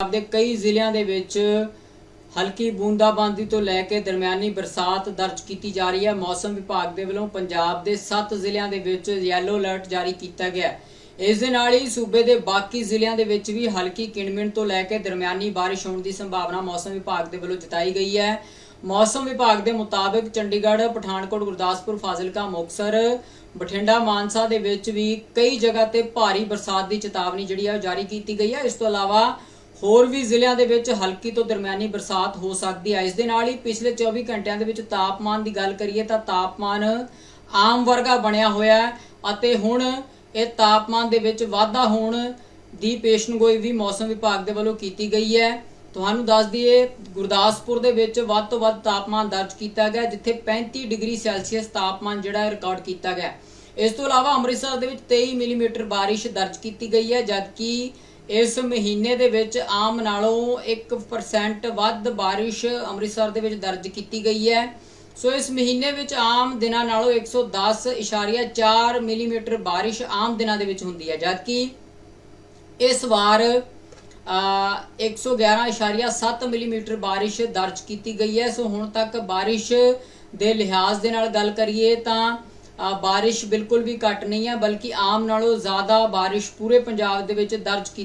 ਪੰਜਾਬ ਦੇ ਕਈ ਜ਼ਿਲ੍ਹਿਆਂ ਦੇ ਵਿੱਚ ਹਲਕੀ ਬੂੰਦਾਬਾਂਦੀ ਤੋਂ ਲੈ ਕੇ ਦਰਮਿਆਨੀ ਬਰਸਾਤ ਦਰਜ ਕੀਤੀ ਜਾ ਰਹੀ ਹੈ। ਮੌਸਮ ਵਿਭਾਗ ਦੇ ਵੱਲੋਂ ਪੰਜਾਬ ਦੇ 7 ਜ਼ਿਲ੍ਹਿਆਂ ਦੇ ਵਿੱਚ ਯੈਲੋ ਅਲਰਟ ਜਾਰੀ ਕੀਤਾ ਗਿਆ ਇਸ ਦੇ ਨਾਲ ਹੀ ਸੂਬੇ ਦੇ ਬਾਕੀ ਜ਼ਿਲ੍ਹਿਆਂ ਦੇ ਵਿੱਚ ਵੀ ਹਲਕੀ ਕਿਣਮਿਣ ਤੋਂ ਲੈ ਕੇ ਦਰਮਿਆਨੀ ਬਾਰਿਸ਼ ਹੋਣ ਦੀ ਸੰਭਾਵਨਾ ਮੌਸਮ ਵਿਭਾਗ ਦੇ ਵੱਲੋਂ ਜਤਾਈ ਗਈ ਹੈ। ਮੌਸਮ ਵਿਭਾਗ ਦੇ ਮੁਤਾਬਕ ਚੰਡੀਗੜ੍ਹ, ਪਠਾਨਕੋਟ, ਗੁਰਦਾਸਪੁਰ, ਫਾਜ਼ਿਲਕਾ, ਮੁਕਤਸਰ, ਬਠਿੰਡਾ, ਮਾਨਸਾ ਦੇ ਵਿੱਚ ਵੀ ਕਈ ਜਗ੍ਹਾ ਤੇ ਭਾਰੀ ਬਰਸਾਤ ਦੀ ਚੇਤਾਵਨੀ ਜਿਹੜੀ ਹੈ ਉਹ ਜਾਰੀ ਕੀਤੀ ਗਈ ਹੈ। ਇਸ ਤੋਂ ਇਲਾਵਾ ਹੋਰ ਵੀ ਜ਼ਿਲ੍ਹਿਆਂ ਦੇ ਵਿੱਚ ਹਲਕੀ ਤੋਂ ਦਰਮਿਆਨੀ ਬਰਸਾਤ ਹੋ ਸਕਦੀ ਹੈ। ਇਸ ਦੇ ਨਾਲ ਹੀ ਪਿਛਲੇ 24 ਘੰਟਿਆਂ ਦੇ ਵਿੱਚ ਤਾਪਮਾਨ ਦੀ ਗੱਲ ਕਰੀਏ ਤਾਂ ਤਾਪਮਾਨ ਆਮ ਵਰਗਾ ਬਣਿਆ ਹੋਇਆ ਹੈ ਅਤੇ ਹੁਣ ਇਹ ਤਾਪਮਾਨ ਦੇ ਵਿੱਚ ਵਾਧਾ ਹੋਣ ਦੀ ਪੇਸ਼ਨਗੋਈ ਵੀ ਮੌਸਮ ਵਿਭਾਗ ਦੇ ਵੱਲੋਂ ਕੀਤੀ ਗਈ ਹੈ। ਤੁਹਾਨੂੰ ਦੱਸ ਦਈਏ, ਗੁਰਦਾਸਪੁਰ ਦੇ ਵਿੱਚ ਵੱਧ ਤੋਂ ਵੱਧ ਤਾਪਮਾਨ ਦਰਜ ਕੀਤਾ ਗਿਆ, ਜਿੱਥੇ 35 ਡਿਗਰੀ ਸੈਲਸੀਅਸ ਤਾਪਮਾਨ ਜਿਹੜਾ ਰਿਕਾਰਡ ਕੀਤਾ ਗਿਆ। ਇਸ ਤੋਂ ਇਲਾਵਾ ਅੰਮ੍ਰਿਤਸਰ ਦੇ ਵਿੱਚ 23 ਮਿਲੀਮੀਟਰ ਬਾਰਿਸ਼ ਦਰਜ ਕੀਤੀ ਗਈ ਹੈ, ਜਦਕਿ ਇਸ ਮਹੀਨੇ ਦੇ ਵਿੱਚ ਆਮ ਨਾਲੋਂ 1% ਵੱਧ ਬਾਰਿਸ਼ ਅੰਮ੍ਰਿਤਸਰ ਦੇ ਵਿੱਚ ਦਰਜ ਕੀਤੀ ਗਈ ਹੈ। ਸੋ ਇਸ ਮਹੀਨੇ ਵਿੱਚ ਆਮ ਦਿਨਾਂ ਨਾਲੋਂ 110.4 ਮਿਲੀਮੀਟਰ ਬਾਰਿਸ਼ ਆਮ ਦਿਨਾਂ ਦੇ ਵਿੱਚ ਹੁੰਦੀ ਹੈ। ਜਦਕਿ ਇਸ ਵਾਰ ਅ, 111.7 ਮਿਲੀਮੀਟਰ ਬਾਰਿਸ਼ ਦਰਜ ਕੀਤੀ ਗਈ ਹੈ। ਸੋ ਹੁਣ ਤੱਕ ਬਾਰਿਸ਼ ਦੇ ਲਿਹਾਜ਼ ਦੇ ਨਾਲ ਗੱਲ ਕਰੀਏ ਤਾਂ ਬਾਰਿਸ਼ ਬਿਲਕੁਲ ਵੀ ਘੱਟ ਨਹੀਂ ਹੈ ਬਲਕਿ ਆਮ ਨਾਲੋਂ ਜ਼ਿਆਦਾ ਬਾਰਿਸ਼ ਪੂਰੇ ਪੰਜਾਬ ਦੇ ਵਿੱਚ ਦਰਜ ਕੀਤੀ